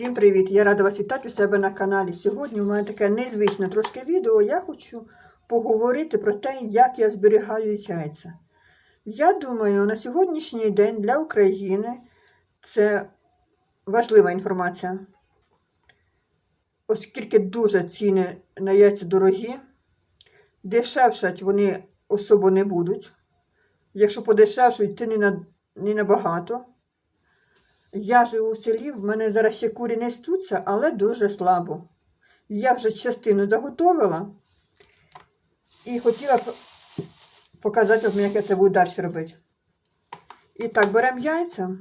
Всім привіт! Я рада вас вітати у себе на каналі. Сьогодні у мене таке незвичне трошки відео. Я хочу поговорити про те, як я зберігаю яйця. Я думаю, на сьогоднішній день для України це важлива інформація, оскільки дуже ціни на яйця дорогі, дешевшать вони особо не будуть. Якщо подешевшують, то не, на, не набагато. Я живу в селі, в мене зараз ще курі не стуться, але дуже слабо. Я вже частину заготовила і хотіла показати вам, як я це буду далі робити. І так, беремо яйця,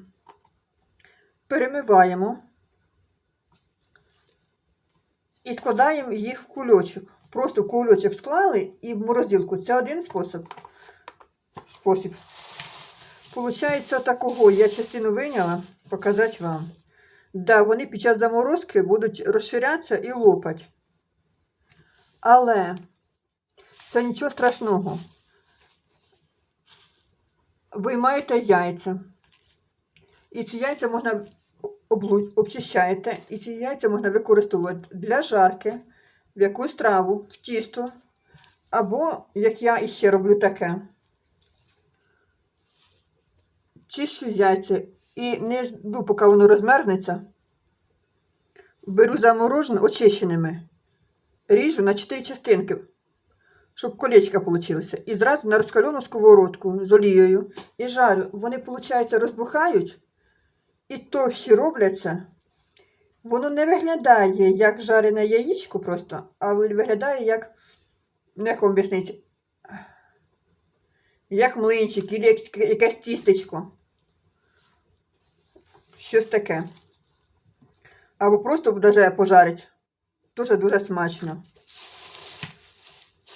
перемиваємо і складаємо їх в кульочок. Просто кульочок склали і в морозилку. Це один спосіб. спосіб. Получається такого, я частину виняла, показати вам. Да, вони під час заморозки будуть розширятися і лопати. Але це нічого страшного. Виймаєте яйця. І ці яйця можна обчищаєте, і ці яйця можна використовувати для жарки, в якусь страву, в тісто. Або, як я іще роблю таке чищу яйця і не жду, поки воно розмерзнеться. Беру заморожене очищеними, ріжу на 4 частинки, щоб колечка вийшло. І зразу на розкалену сковородку з олією і жарю. Вони, виходить, розбухають і товщі робляться. Воно не виглядає як жарене яєчко просто, а виглядає як, ну, як об'яснити, як млинчик, або якесь тістечко. Щось таке. Або просто даже пожарить. Дуже дуже смачно.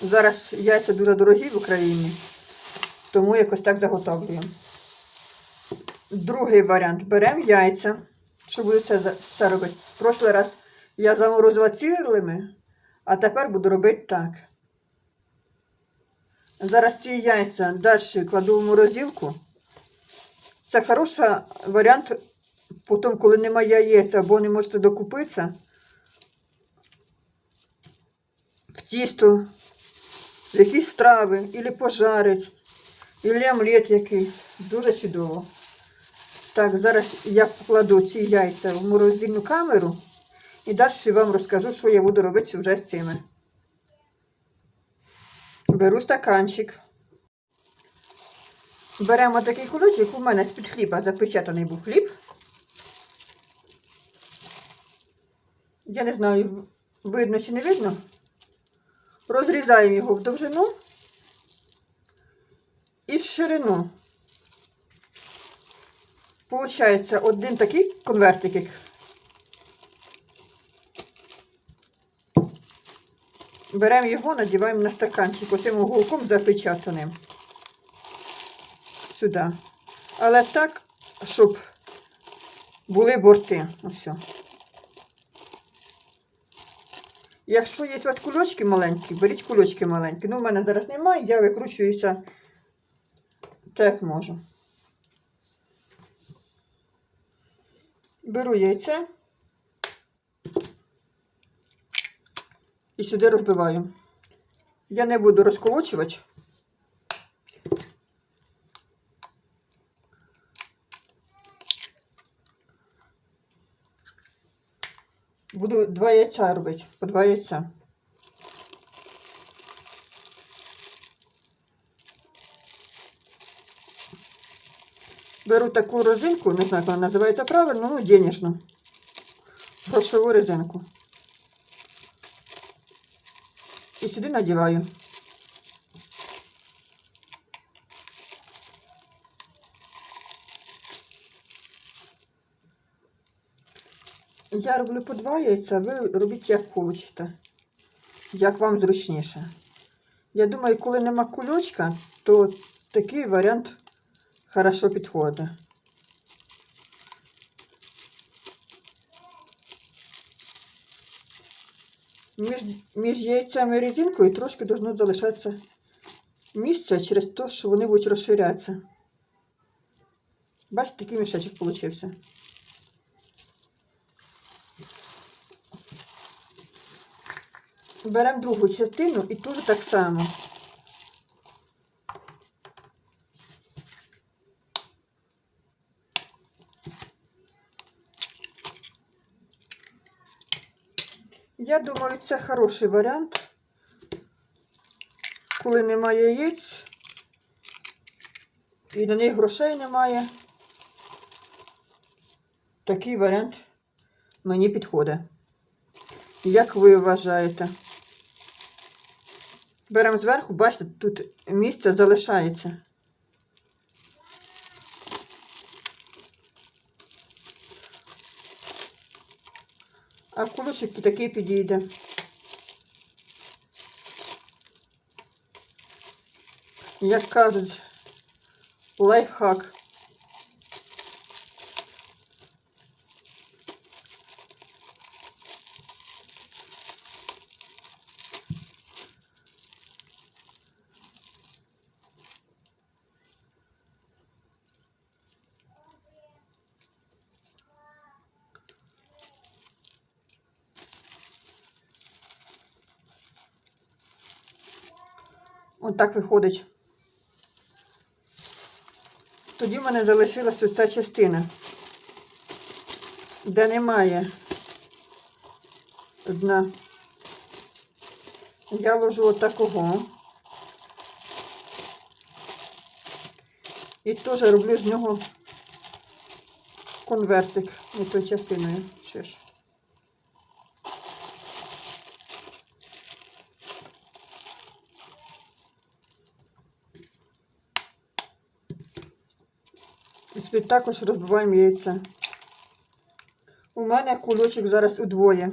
Зараз яйця дуже дорогі в Україні, тому якось так заготовлюємо. Другий варіант. Беремо яйця. Що буду це, це робити? В прошлий раз я заморозила цілими, а тепер буду робити так. Зараз ці яйця далі кладу в морозилку. Це хороший варіант, потім, коли немає яєць, або не можете докупитися, в тісто, в якісь страви, або пожарить, або омлет якийсь. Дуже чудово. Так, зараз я покладу ці яйця в морозильну камеру і далі вам розкажу, що я буду робити вже з цими. Беру стаканчик. Беремо такий кулечок, у мене з-під хліба запечатаний був хліб. Я не знаю, видно чи не видно. Розрізаємо його в довжину і в ширину. Получається один такий конвертик. Беремо його, надіваємо на стаканчик оцим уголком запечатаним. Сюди. Але так, щоб були борти. Ось. Якщо є у вас кульочки маленькі, беріть кульочки маленькі. Ну, в мене зараз немає, я викручуюся так як можу. Беру яйце і сюди розбиваю. Я не буду розколочувати. Буду два яйця робити, по два яйця. Беру таку резинку, не знаю, як вона називається правильно, ну, денежну. Грошову резинку. І сюди надіваю. Я роблю по два яйця, ви робіть як хочете, як вам зручніше. Я думаю, коли нема кульочка, то такий варіант хорошо підходить. Між, між яйцями і резинкою трошки должно залишатися місце через те, що вони будуть розширятися. Бачите, такий мішечок получився. Беремо другу частину і теж так само. Я думаю, це хороший варіант, коли немає яєць і на них грошей немає. Такий варіант мені підходить. Як ви вважаєте? Беремо зверху, бачите, тут місце залишається. А куличок такий підійде. Як кажуть, лайфхак. От так виходить. Тоді в мене залишилась ось ця частина, де немає дна. Я ложу отакого. І теж роблю з нього конвертик не тою частиною. Ще ж. І сюди також розбиваємо яйця. У мене кульочок зараз удвоє.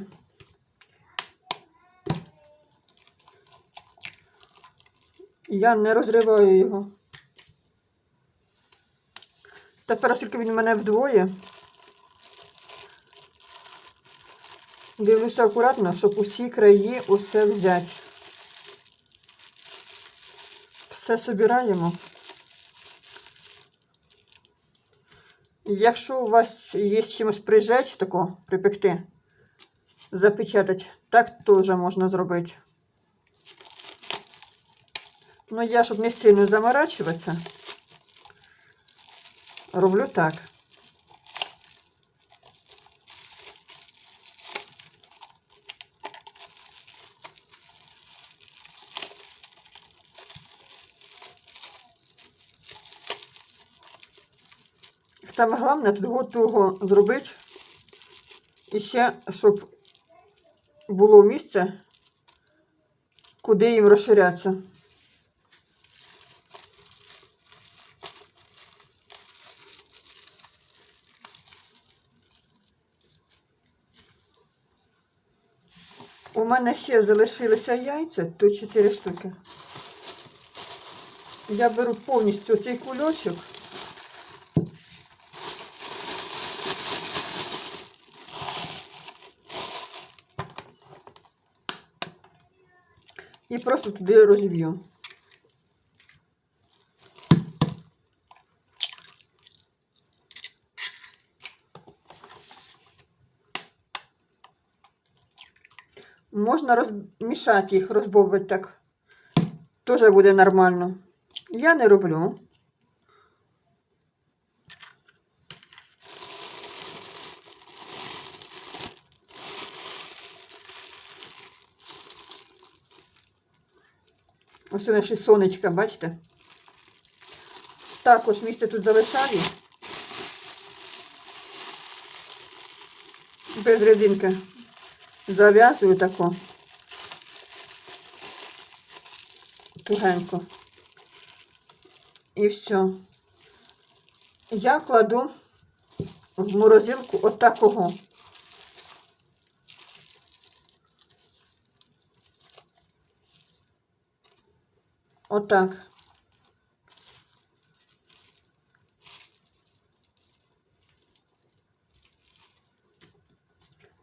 Я не розриваю його. Тепер, оскільки він у мене вдвоє, дивлюся акуратно, щоб усі краї усе взяти. Все собираємо. Якщо у вас є чимось прижечь, тако, припекти, запечатати, так теж можна зробити. Ну, я, щоб не сильно заморачуватися, роблю так. Саме головне тут готового зробити. І ще, щоб було місце, куди їм розширятися. У мене ще залишилися яйця, тут 4 штуки. Я беру повністю цей кульочок. І просто туди розіб'ю. Можна розмішати їх, розбовувати так. Теж буде нормально. Я не роблю. Ось наші сонечка, бачите? Також місце тут залишаю. Без резинки. Зав'язую тако. Тугенько. І все. Я кладу в морозилку отакого. Отак.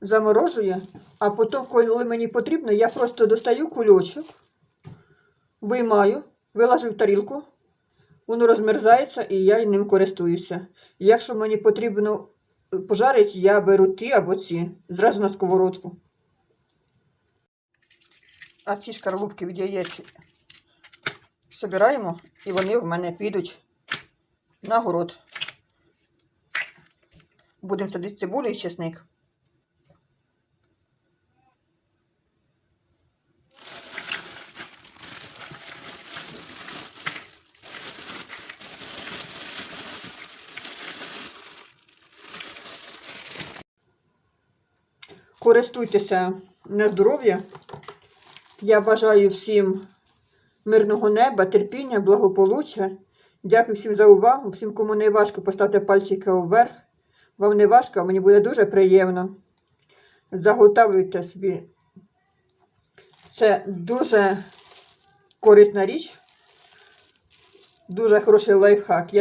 Заморожує, а потім, коли мені потрібно, я просто достаю кульочок, виймаю, виложу в тарілку, воно розмерзається і я ним користуюся. Якщо мені потрібно пожарити, я беру ті або ці, зразу на сковородку. А ці шкарлупки від яєць собираємо, і вони в мене підуть на город. Будемо садити цибулю і чесник. Користуйтеся на здоров'я. Я бажаю всім мирного неба, терпіння, благополуччя. Дякую всім за увагу. Всім, кому не важко, поставте пальчики вверх. Вам не важко, мені буде дуже приємно. Заготавлюйте собі. Це дуже корисна річ, дуже хороший лайфхак.